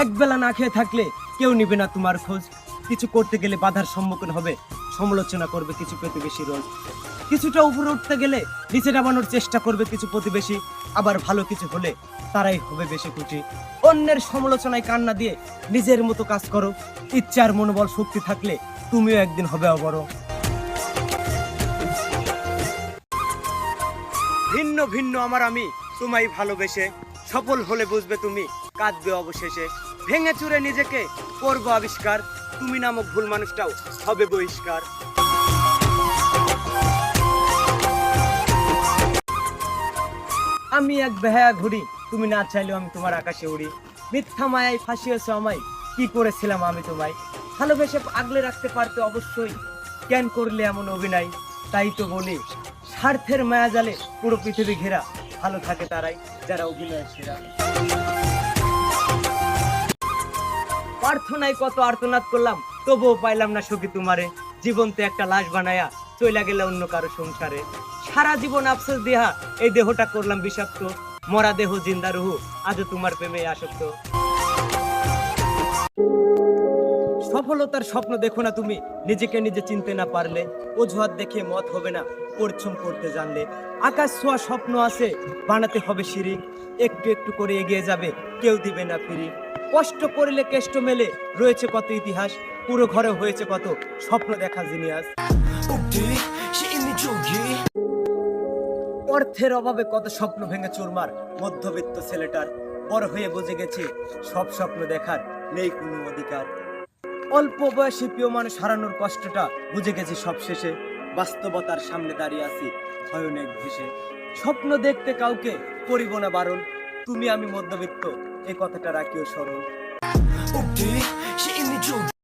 এক বেলা না খেয়ে থাকলে কেউ নিবে না তোমার খোঁজ। কিছু করতে গেলে বাধার সম্মুখীন হবে, সমালোচনা করবে কিছু প্রতিবেশী রোজ। কিছুটা উপরে উঠতে গেলে নিচে নামানোর চেষ্টা করবে কিছু প্রতিবেশী, আবার ভালো কিছু হলে তারাই হবে বেশি খুশি। অন্যের সমালোচনায় কান্না দিয়ে নিজের মতো কাজ করো। ইচ্ছার মনোবল শক্তি থাকলে তুমিও একদিন হবে অবড়। ভিন্ন ভিন্ন আমার আমি, তোমায় ভালোবেসে সফল হলে বুঝবে তুমি কাঁদবে অবশেষে। ভেঙে চুরে নিজেকে করব আবিষ্কার। তুমি নামক ভুল মানুষটাও হবে বহিষ্কার। আমি এক বেহায়া ঘুরি তুমি না চাইলেও আমি তোমার আকাশে উড়ি। মিথ্যা মায়ায় ফাঁসিয়েছ আমায়, কি করেছিলাম আমি তোমায়? ভালোবেসে আগলে রাখতে পারতে অবশ্যই কেন করলে এমন অভিনয়। তাই তো বলি, স্বার্থের মায়া জালে পুরো পৃথিবী ঘেরা। ভালো থাকে তারাই, যারা অভিনয় সেরা। প্রার্থনায় কত আর্তনাদ করলাম, তবুও পাইলাম না সুখী তোমারে। জীবন একটা লাশ বানায়া চইলা গেলে অন্য কারও সংসারে। সারা জীবন আফসোস দেহা, এই দেহটা করলাম বিষাক্ত। মরা দেহ জিন্দা রুহু, আজও তোমার প্রেমে আসক্ত। সফলতার স্বপ্ন দেখো না তুমি। নিজেকে নিজে চিনতে না পারলে অজুহাত দেখে মত হবে না পরিশ্রম করতে জানলে। আকাশ ছোঁয়া স্বপ্ন আছে বানাতে হবে সিঁড়ি। একটু একটু করে এগিয়ে যাবে কেউ দিবে না ফিরি। কষ্ট করলে কেষ্ট মেলে রয়েছে কত ইতিহাস পুরো ঘরে হয়েছে কত স্বপ্ন দেখা জিনিয়াস। অর্থের অভাবে কত স্বপ্ন ভেঙে চুরমার মধ্যবিত্ত ছেলেটার। বড় হয়ে বুঝে গেছে সব স্বপ্ন দেখার নেই কোনো অধিকার। অল্প বয়সে প্রিয় মানুষ হারানোর কষ্টটা বুঝে গেছি সবশেষে। বাস্তবতার সামনে দাঁড়িয়ে আছি ভয়নেক ভেসে। স্বপ্ন দেখতে কাউকে করিব না বারণ। তুমি আমি মধ্যবিত্ত এই কথাটা রাখিও স্মরণ।